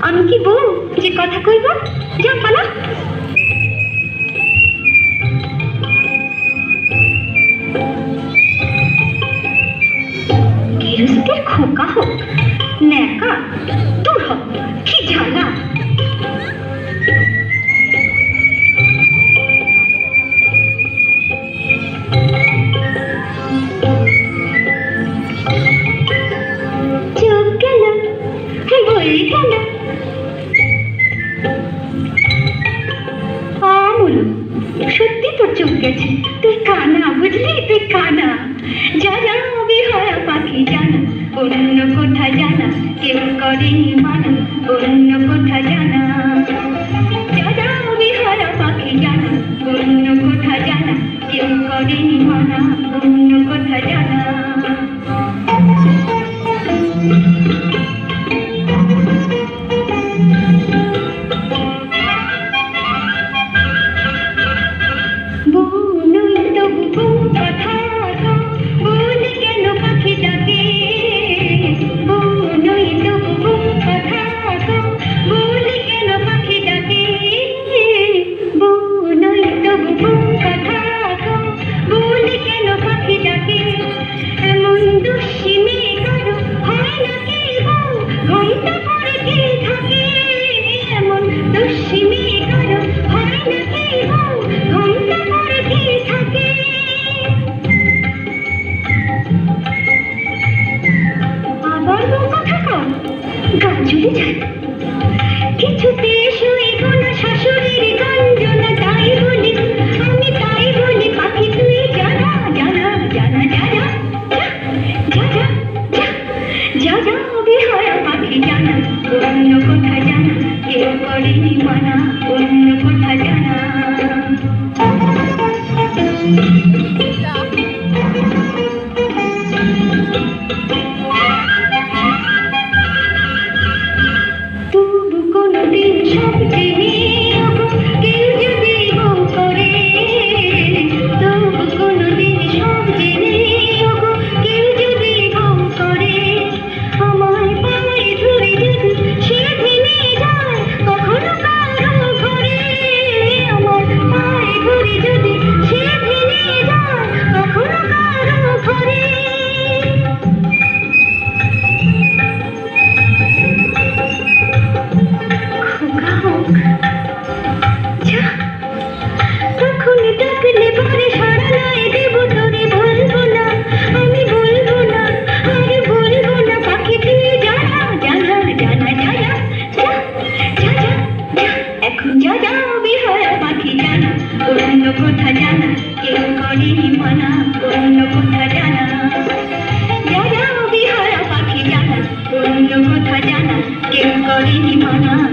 আমি কি বউ? যে কথা কইব? যাও পালা। গৃহস্থের খোকা হোক ন্যাকা দূর হোক। অমুল সত্যি তোর চোখ গেছে। কানা, বুঝলি? তুই কানা। যা হয় পাখি জানা অন্য কোথা জানা কেউ করেনি মানা অন্য কোথায় জানা। কি জানা অন্য কথা জানা কেউ করেনি মানা অন্য কথা জানা। কথা জানা কেউ করেনি মানা অন্য কথা জানা যারা বিহারা পাখি জানা অন্য কথা জানা কেউ করেনি মানা।